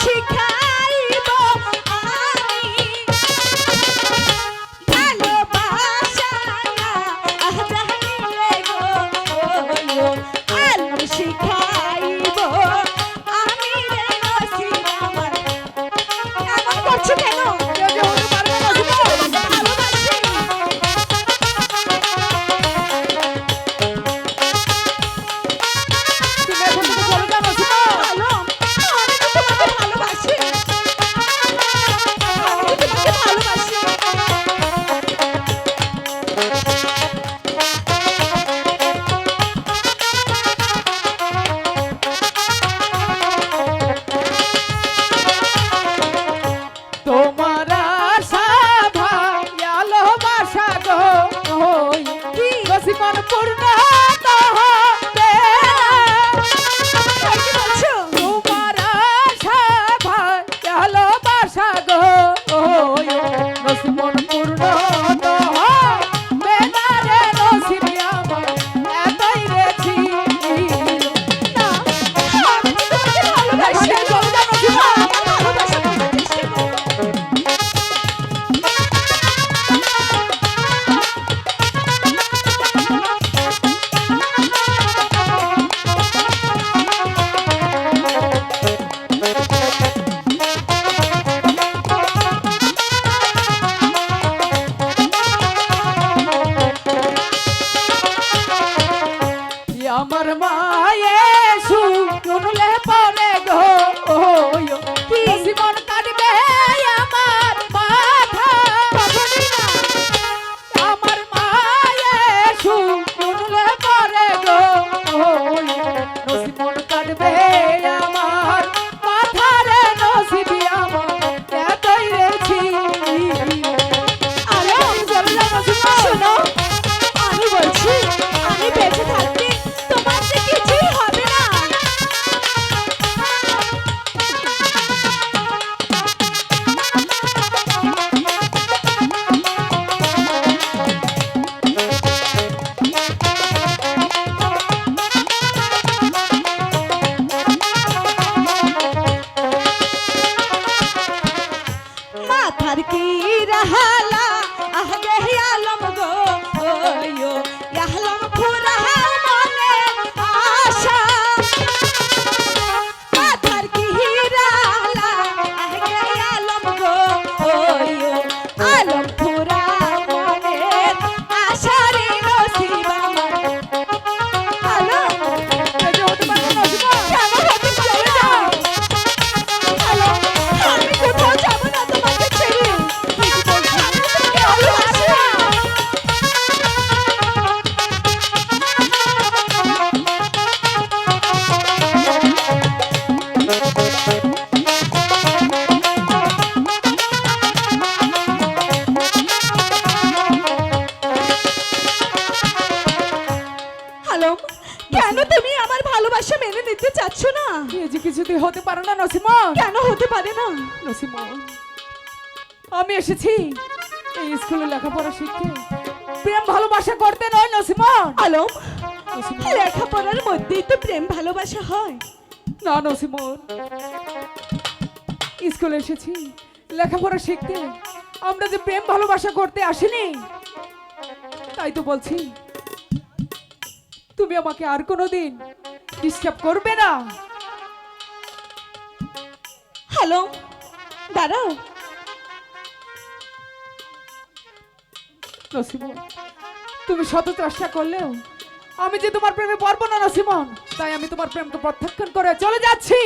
kick আমার মায়ে শুনলে পরে গো কি জীবন কেন তুমি আমার ভালোবাসা মেনে নিতে চাচ্ছ না? এই যে কিছুতেই হতে পারে না নসিমা কেন হতে পারে না? নসিমন আমি এসেছি এই স্কুলে লেখাপড়া শিখতে। প্রেম ভালোবাসা করতে নয় নসিমা আলম লেখাপড়ার মধ্যেই তো প্রেম ভালোবাসা হয়। না নসিমন। স্কুলে এসেছি লেখাপড়া শিখতে। আমরা যে প্রেম ভালোবাসা করতে আসিনি তাই তো বলছি তুমি আমাকে আর কোনোদিন ডিস্টার্ব করবে না। হ্যালো দাদা নসিমন তুমি শত চেষ্টা করলেও আমি যে তোমার প্রেমে পারব না নসিমন তাই আমি তোমার প্রেমকে প্রত্যাখ্যান করে চলে যাচ্ছি।